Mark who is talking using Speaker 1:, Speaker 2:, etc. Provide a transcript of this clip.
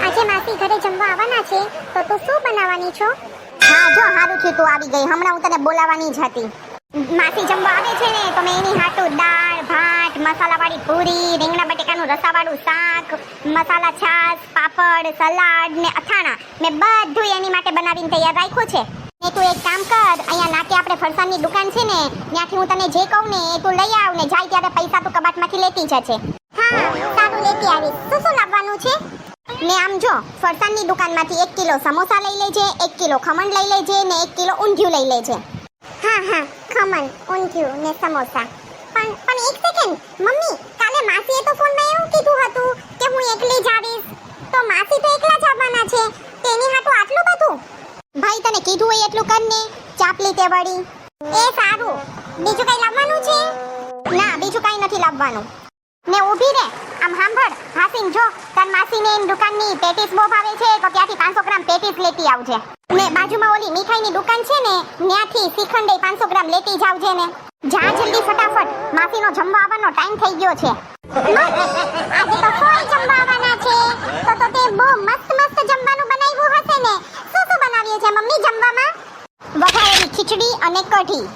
Speaker 1: આપણે જમવા આવવાના છે, તો તું શું બનાવવાની છો?
Speaker 2: હા, જો હારું થયું તું આવી ગઈ. હમણાં હું તને બોલાવવાની જ હતી.
Speaker 1: માસી જમવા આવે છે ને, તો મેં એની હાટું દાળ, ભાત, મસાલાવાળી પૂરી, રીંગણા બટેકાનું રસાવાળું શાક, મસાલા છાશ, પાપડ, સલાડ ને અથાણા. મેં બધું એની માટે બનાવીને તૈયાર રાખ્યું છે. ને તું એક કામ કર, અહીંયા નાકે આપણે ફરસાણની દુકાન છે ને, ત્યાંથી હું તને જે કહું ને, એ તું લઈ આવ ને, જાય ત્યારે પૈસા તું કબાટમાંથી લેતી જશે હા, સારું, લેતી આવીશ. શું શું લાવવાનું છે? ને આમ જો, ફરસાણની દુકાનમાંથી એક કિલો સમોસા લઈ લેજે, એક કિલો ખમણ લઈ લેજે ને એક કિલો ઊંધિયું લઈ લેજે. હા હા, ખમણ, ઊંધિયું ને સમોસા. પણ પણ એક સેકન્ડ મમ્મી, કાલે માસીએ તો ફોનમાં એવું કીધું હતું કે હું એકલી જ તો માસી તો એકલા જ આવવાના છે. તેની હાટું આટલું બધું? ભાઈ, તને કીધું હોય એટલું કર ને. ચાપલી તે વળી. એ સારું. બીજું કઈ લાવવાનું છે? ના, બીજું કઈ નથી લાવવાનું. ને ઊભી રે. આમ સાંભળ હાસીન, જો. તાર માસીને એની દુકાનની પેટીસ બહુ ભાવે છે, તો ત્યાંથી 500 ગ્રામ પેટીસ લેતી આવજે. ને બાજુમાં ઓલી મીઠાઈની દુકાન છે ને, ત્યાંથી શ્રીખંડ 500 ગ્રામ લેતી જાવજે ને જા જલ્દી ફટાફટ. માસીનો જમવા આવવાનો ટાઈમ થઈ ગયો છે. આજે તો કોઈ જમવા આવવાના છે. તો તો તે બહુ મસ્ત મસ્ત જમવાનું બનાવ્યું હશે ને. શું શું બનાવ્યું છે મમ્મી જમવામાં? વઘારેલી ખીચડી અને કઢી.